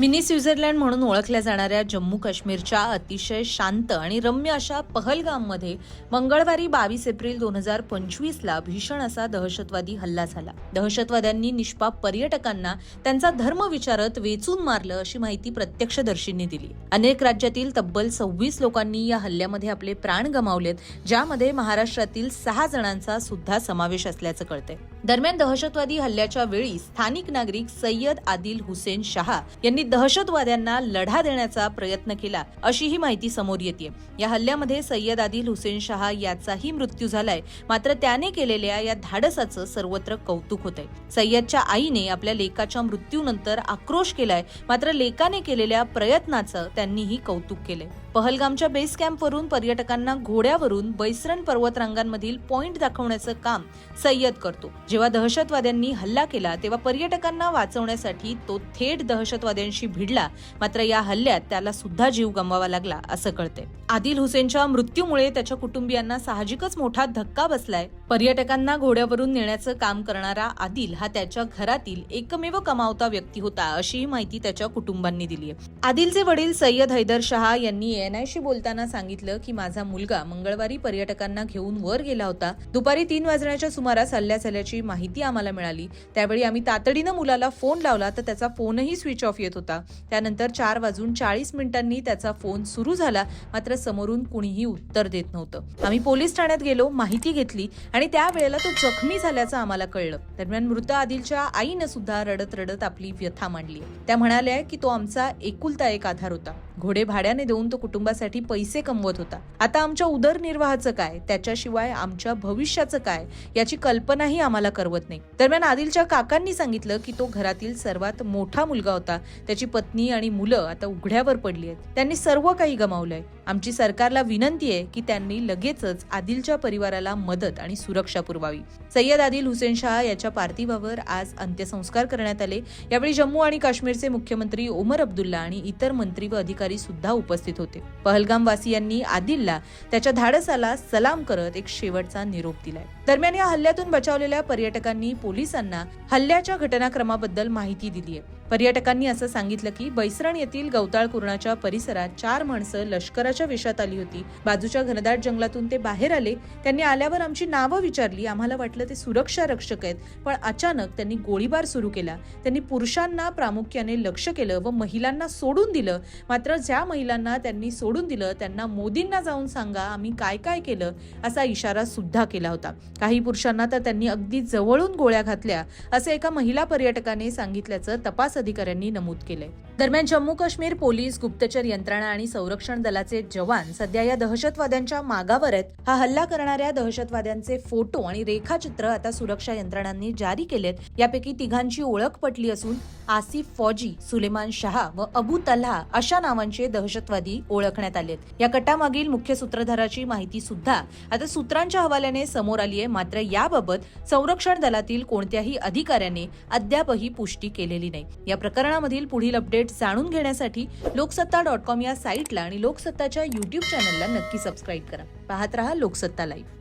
Mini Switzerland म्हणून ओळखल्या जाणाऱ्या जम्मू काश्मीरच्या अतिशय शांत आणि रम्य अशा पहलगाममध्ये मंगळवारी बावीस एप्रिल दोन हजार पंचवीसला भीषण असा दहशतवादी हल्ला झाला. दहशतवाद्यांनी निष्पाप पर्यटकांना त्यांचा धर्म विचारत वेचून मारलं अशी माहिती प्रत्यक्षदर्शींनी दिली. अनेक राज्यातील तब्बल सव्वीस लोकांनी या हल्ल्यामध्ये आपले प्राण गमावलेत ज्यामध्ये महाराष्ट्रातील सहा जणांचा सुद्धा समावेश असल्याचं कळतंय. दरम्यान दहशतवादी हल्ल्याच्या वेळी स्थानिक नागरिक सय्यद आदिल हुसेन शहा यांनी दहशतवाद्यांना लढा देण्याचा प्रयत्न केला अशी ही माहिती समोर येते या हल्ल्यामध्ये सय्यद आदिल हुसेन शहा याचाही मृत्यू झालाय. मात्र त्याने केलेल्या या धाडसाचं सर्वत्र कौतुक होतंय. सय्यदच्या आईने आपल्या लेकाच्या मृत्यूनंतर आक्रोश केलाय. मात्र लेकाने केलेल्या प्रयत्नाचं त्यांनीही कौतुक केलंय. पहलगामच्या बेस कॅम्पवरून पर्यटकांना घोड्यावरून बैसरण पर्वतरांगांमधील पॉइंट दाखवण्याचं काम सय्यद करतो. जेव्हा दहशतवाद्यांनी हल्ला केला तेव्हा पर्यटकांना वाचवण्यासाठी तो थेट दहशतवाद्यांशी भिडला. मात्र या हल्ल्यात त्याला सुद्धा जीव गमवावा लागला असं कळते आदिल हुसेनच्या मृत्यूमुळे त्याच्या कुटुंबियांना साहजिकच मोठा धक्का बसलाय. पर्यटकांना घोड्यावरून नेण्याचं काम करणारा आदिल हा त्याच्या घरातील एकमेव कमावता व्यक्ती होता अशीही माहिती त्याच्या कुटुंबांनी दिली आहे आदिलचे वडील सय्यद हैदर शहा यांनी एनआयशी बोलताना सांगितलं की माझा मुलगा मंगळवारी पर्यटकांना घेऊन वर गेला होता. दुपारी तीन वाजण्याच्या सुमारास हल्ल्या झाल्याची माहिती आम्हाला मिळाली. त्यावेळी आम्ही तातडीनं मुलाला फोन लावला तर त्याचा फोनही स्विच ऑफ येत होता. त्यानंतर चार वाजून चाळीस मिनिटांनी त्याचा फोन सुरू झाला मात्र समोरून कुणीही उत्तर देत नव्हतं. आम्ही पोलीस ठाण्यात गेलो माहिती घेतली आणि त्यावेळेला तो जखमी झाल्याचं आम्हाला कळलं. दरम्यान मृत आदिलच्या आईनं सुद्धा रडत रडत आपली व्यथा मांडली. त्या म्हणाल्या की तो आमचा एकुलता एक आधार होता. घोडे भाड्याने देऊन तो कुटुंबासाठी पैसे कमवत होता. आता आमच्या उदरनिर्वाहाचं काय? त्याच्याशिवाय आमच्या भविष्याचं काय? याची कल्पनाही आम्हाला करवत नाही. दरम्यान आदिलच्या काकांनी सांगितलं की तो घरातील सर्वात मोठा मुलगा होता. त्याची पत्नी आणि मुलं आता उघड्यावर पडली आहेत. त्यांनी सर्व काही गमावलंय. आमची सरकारला विनंती आहे की त्यांनी लगेचच आदिलच्या परिवाराला मदत आणि सुरक्षा पुरवावी. सय्यद आदिल हुसेन शाह याच्या पार्थिवावर आज अंत्यसंस्कार करण्यात आले. यावेळी जम्मू आणि काश्मीरचे मुख्यमंत्री ओमर अब्दुल्ला आणि इतर मंत्री व अधिकारी सुद्धा उपस्थित होते. पहलगाम वासियांनी आदिलला त्याच्या धाडसाला सलाम करत एक शेवटचा निरोप दिलाय. दरम्यान या हल्ल्यातून बचावलेल्या पर्यटकांनी पोलिसांना हल्ल्याच्या घटनाक्रमाबद्दल माहिती दिली आहे पर्यटकांनी असं सांगितलं की बैसरण येथील गवताळ कुर्णाच्या परिसरात चार माणसं लष्कराच्या वेशात आली होती. बाजूच्या घनदाट जंगलातून ते बाहेर आले. त्यांनी आल्यावर आमची नावं विचारली. आम्हाला वाटलं ते सुरक्षा रक्षक आहेत. पण अचानक त्यांनी गोळीबार सुरू केला. त्यांनी पुरुषांना प्रामुख्याने लक्ष केलं व महिलांना सोडून दिलं. मात्र ज्या महिलांना त्यांनी सोडून दिलं त्यांना मोदींना जाऊन सांगा आम्ही काय काय केलं असा इशारा सुद्धा केला होता. काही पुरुषांना तर त्यांनी अगदी जवळून गोळ्या घातल्या असं एका महिला पर्यटकाने सांगितल्याचं तपास अधिकाऱ्यांनी नमूद केलंय. दरम्यान जम्मू काश्मीर पोलीस गुप्तचर यंत्रणा आणि संरक्षण दलाचे जवान सध्या या दहशतवाद्यांच्या मागावर आहेत. हा हल्ला करणाऱ्या दहशतवाद्यांचे फोटो आणि रेखाचित्र आता सुरक्षा यंत्रणांनी जारी केलेत. यापैकी तिघांची ओळख पटली असून आसिफ फौजी सुलेमान शहा व अबू तल्हा अशा नावांचे दहशतवादी ओळखण्यात आलेत. या कटामागील मुख्य सूत्रधाराची माहिती सुद्धा आता सूत्रांच्या हवाल्याने समोर आली आहे. मात्र याबाबत संरक्षण दलातील कोणत्याही अधिकाऱ्याने अद्यापही पुष्टी केलेली नाही. या प्रकरणामधील पुढील अपडेट जाणून घेण्यासाठी लोकसत्ता डॉट कॉम या साईटला आणि लोकसत्ताच्या युट्यूब चॅनलला नक्की सबस्क्राईब करा. पाहत रहा लोकसत्ता लाईव्ह